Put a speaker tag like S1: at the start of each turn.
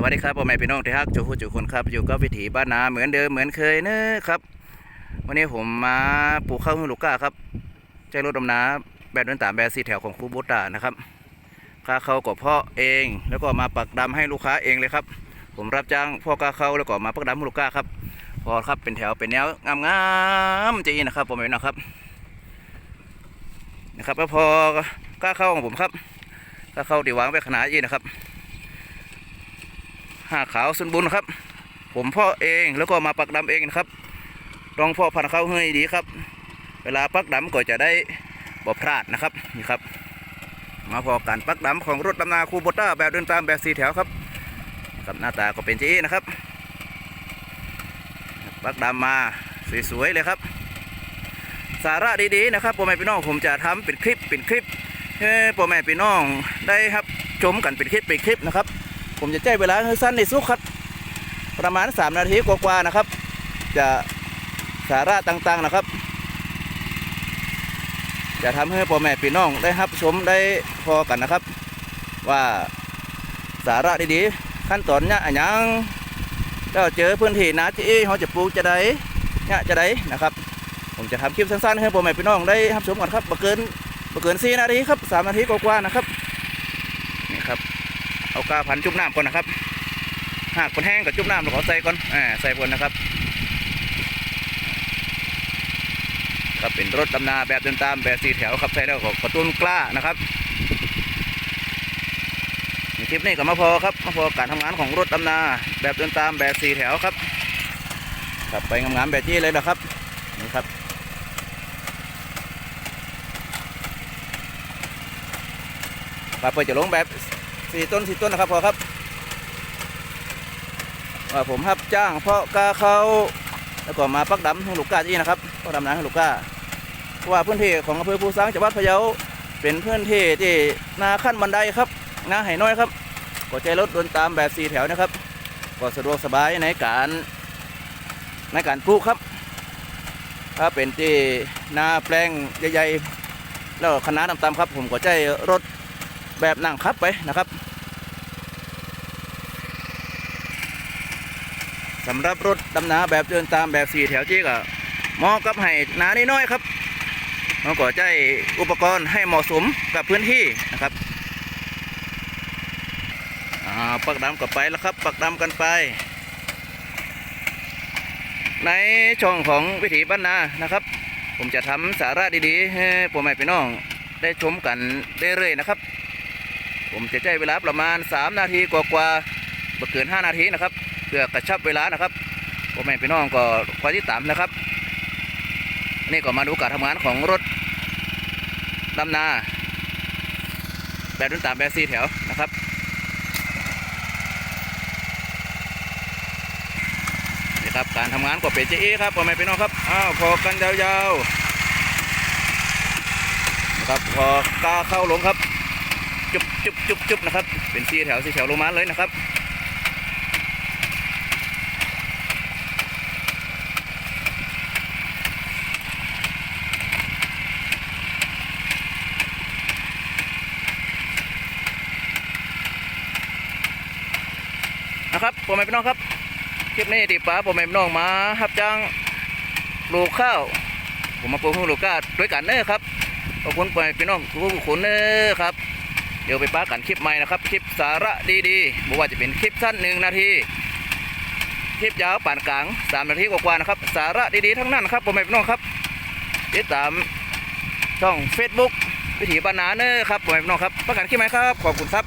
S1: สวัสดีครับพ่อแม่พี่น้องที่ฮักจูฮูจูคนครับ อยู่กับวิถีบ้านนาเหมือนเดิมเหมือนเคยเนอะครับ วันนี้ผมมาปลูกข้าวฮือลูกก้าครับใจรถดำน้ำแบบดินตามแบบสีแถวของครูบุตานะครับกาเขาก็เพาะเอง แล้วก็มาปักดำให้ลูกค้าเองเลยครับ ผมรับจ้างพ่อกาเขาแล้วก็มาปักดำให้ลูกก้าครับ พอครับเป็นแถวเป็นแนวงามๆจะยินนะครับพ่อแม่น้องครับนะครับแล้วพอกาเข้าของผมครับกาเข้าที่วางไว้ขนาดยีนะครับ ห้าขาวสุนบุญครับ ผมพาะเองแล้วก็มาปักดำเองนะครับต้องพาะพันธุ์เข้าให้ดีครับ เวลาปักดำก็จะได้บ่พลาดนะครับนี่ครับ มาพอการปักดำของรถดำนาคูโบต้าแบบเดินตามแบบสีแถวครับครับหน้าตาก็เป็นจีนะครับ ปักดำมาสวยๆเลยครับสาระดีๆนะครับพ่อแม่พี่น้องผมจะทำเป็นคลิปเป็นคลิปให้พ่อแม่พี่น้องได้ครับชมกันเป็นคลิปเป็นคลิปนะครับ ผมจะใช้เวลาสั้นในสุขครับ ประมาณ 3 นาทีกว่าๆนะครับ จะสาระต่างๆนะครับ จะทำให้พ่อแม่พี่น้องได้รับชมได้พอกันนะครับ ว่าสาระดีๆ ขั้นตอนเนี่ยยังเจ้าเจอพื้นที่นาที่เขาจะปลูกจะได้เนี่ยจะได้นะครับ ผมจะทำคลิปสั้นๆให้พ่อแม่พี่น้องได้รับชมกันครับบ่เกินบ่เกิน4นาทีครับ3นาทีกว่าๆนะครับนี่ครับ เอากาพันจุ่มน้ำก่อนนะครับ หากคนแห้งกับจุ่มน้ำเราขอใส่ก่อนอ่าใส่ก่อนนะครับครับเป็นรถดำนาแบบเดินตามแบบสีแถวครับใส่แล้วก็กระตุ้นกล้านะครับในคลิปนี้ก็มาพอครับมาพอการทำงานของรถดำนา แบบเดินตามแบบสีแถวครับครับไปงามๆแบบนี้เลยนะครับนี่ครับปาเปิดจะลงแบบ สี่ต้นสี่ต้นนะครับพอครับผมรับจ้างเพาะกาเขาแล้วก็มาปักดำให้ลูกกาจีนะครับปักดำน้ำให้ลูกกาเพราะว่าพื้นที่ของอำเภอภูซางจังหวัดพะเยาเป็นพื้นที่ที่นาขั้นบันไดครับนาไห่น้อยครับก็ใจรถเดินตามแบบสี่แถวนะครับ ก็สะดวกสบายในการในการปลูกครับ ถ้าเป็นที่นาแปลงใหญ่ๆแล้วคณะต่ำๆครับ ผมก็ใจรถ แบบนั่งขับไปนะครับสำหรับรถดำนาแบบเดินตามแบบสี่แถวจี้ก็มาะกับให้หนาน้อยครับมันก็ใช้อุปกรณ์ให้เหมาะสมกับพื้นที่นะครับอ่าปักดำกับไปแล้วครับ ปักดำกันไป ในช่องของวิถีบ้านนานะครับ ผมจะทำสาระดีๆ ให้พ่อแม่พี่น้องได้ชมกันเรื่อยๆนะครับ ผมจะใช้เวลาประมาณ 3 นาทีกว่าๆบ่เกิน 5 นาทีนะครับ เพื่อกระชับเวลานะครับพ่อแม่พี่น้องก็คอยที่ตามนะครับนี่ก็มาดูการทำงานของรถดำนา แบบเดินตามแบบซีแถวนะครับนี่ครับการทำงานก็เป็นเจ๊ครับพ่อแม่พี่น้องครับอ้าวพอกันยาวๆนะครับพอกล้าเข้าลงครับ จุบจุบจุบจุบนะครับ เป็นสีแถวสีแถวลงมาเลยนะครับนะครับผมแม่พี่น้องครับคลิปนี้ติป้าผมแม่พี่น้องมารับจ้างปลูกข้าว ผมมาปลูกข้าวลูกกาด้วยกันเนอครับขอบคุณพ่อแม่พี่น้องทุกคนเนอครับ เดี๋ยวไปป้ากันคลิปใหม่นะครับ คลิปสาระดีๆไม่ว่าจะเป็นคลิปสั้นหนึ่งนาทีคลิปยาวปานกลางสามนาทีกว่าๆนะครับ สาระดีๆทั้งนั้นครับผมไม่พี่น้องครับติดตามช่อง Facebook วิถีบานนาเนอร์ครับผมไม่พี่น้องครับประกันคลิปไหมครับ ขอบคุณครับ